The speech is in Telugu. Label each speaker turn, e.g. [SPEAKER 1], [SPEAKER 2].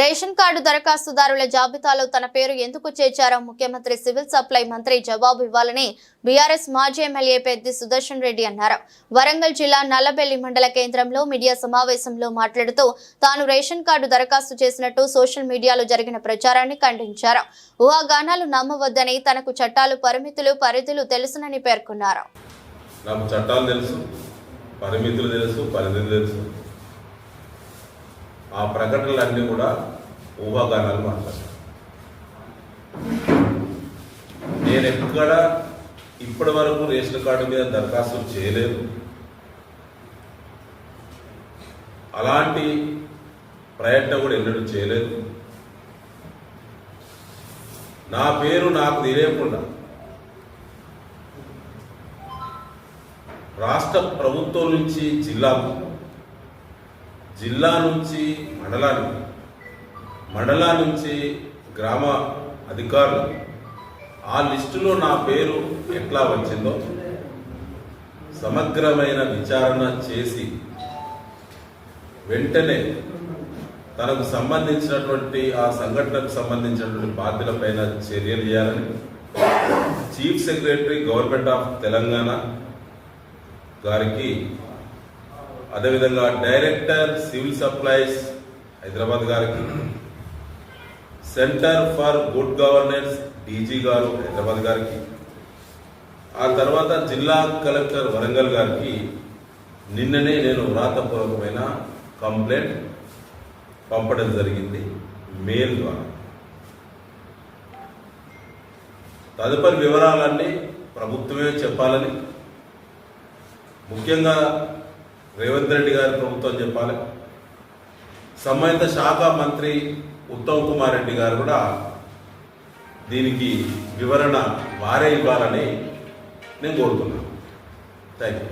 [SPEAKER 1] రేషన్ కార్డు దరఖాస్తుదారుల జాబితాలో తన పేరు ఎందుకు చేర్చారో ముఖ్యమంత్రి సివిల్ సప్లై మంత్రి జవాబు ఇవ్వాలని బీఆర్ఎస్ మాజీ ఎమ్మెల్యే పెద్ది సుదర్శన్ రెడ్డి అన్నారు. వరంగల్ జిల్లా నల్లబెల్లి మండల కేంద్రంలో మీడియా సమావేశంలో మాట్లాడుతూ తాను రేషన్ కార్డు దరఖాస్తు చేసినట్టు సోషల్ మీడియాలో జరిగిన ప్రచారాన్ని ఖండించారు. ఊహాగానాలు నమ్మవద్దని తనకు చట్టాలు పరిమితులు పరిధులు తెలుసునని పేర్కొన్నారు.
[SPEAKER 2] నాకు చట్టాలు తెలుసు పరిమితులు తెలుసు పరిధులు తెలుసు. ఆ ప్రకటనలన్నీ కూడా ఊహాగానాలు మాట్లాడతాను నేను ఎక్కడ ఇప్పటి వరకు రేషన్ కార్డు మీద దరఖాస్తు చేయలేదు. అలాంటి ప్రయత్నం కూడా ఎన్నడూ చేయలేదు. నా పేరు నాకు తెలియకుండా రాష్ట్ర ప్రభుత్వం నుంచి జిల్లాకు జిల్లా నుంచి మండలానికి మండలా నుంచి గ్రామ అధికారులు ఆ లిస్టులో నా పేరు ఎట్లా వచ్చిందో సమగ్రమైన విచారణ చేసి వెంటనే తనకు సంబంధించినటువంటి ఆ సంఘటనకు సంబంధించినటువంటి బాధ్యులపైన చర్యలు చేయాలని chief secretary government of Telangana గారికి అదేవిధంగా డైరెక్టర్ సివిల్ సప్లైస్ హైదరాబాద్ గారికి centre for good governance DG గారు హైదరాబాద్ గారికి ఆ తర్వాత జిల్లా కలెక్టర్ వరంగల్ గారికి నిన్ననే నేను వ్రాతపూర్వకమైన కంప్లైంట్ పంపడం జరిగింది మెయిల్ ద్వారా. తదుపరి వివరాలన్నీ ప్రభుత్వమే చెప్పాలని ముఖ్యంగా రేవంత్ రెడ్డి గారి ప్రభుత్వం చెప్పాలి. సంబంధిత శాఖ మంత్రి ఉత్తమ్ కుమార్ రెడ్డి గారు కూడా దీనికి వివరణ వారే ఇవ్వాలని నేను కోరుతున్నాను. Thank you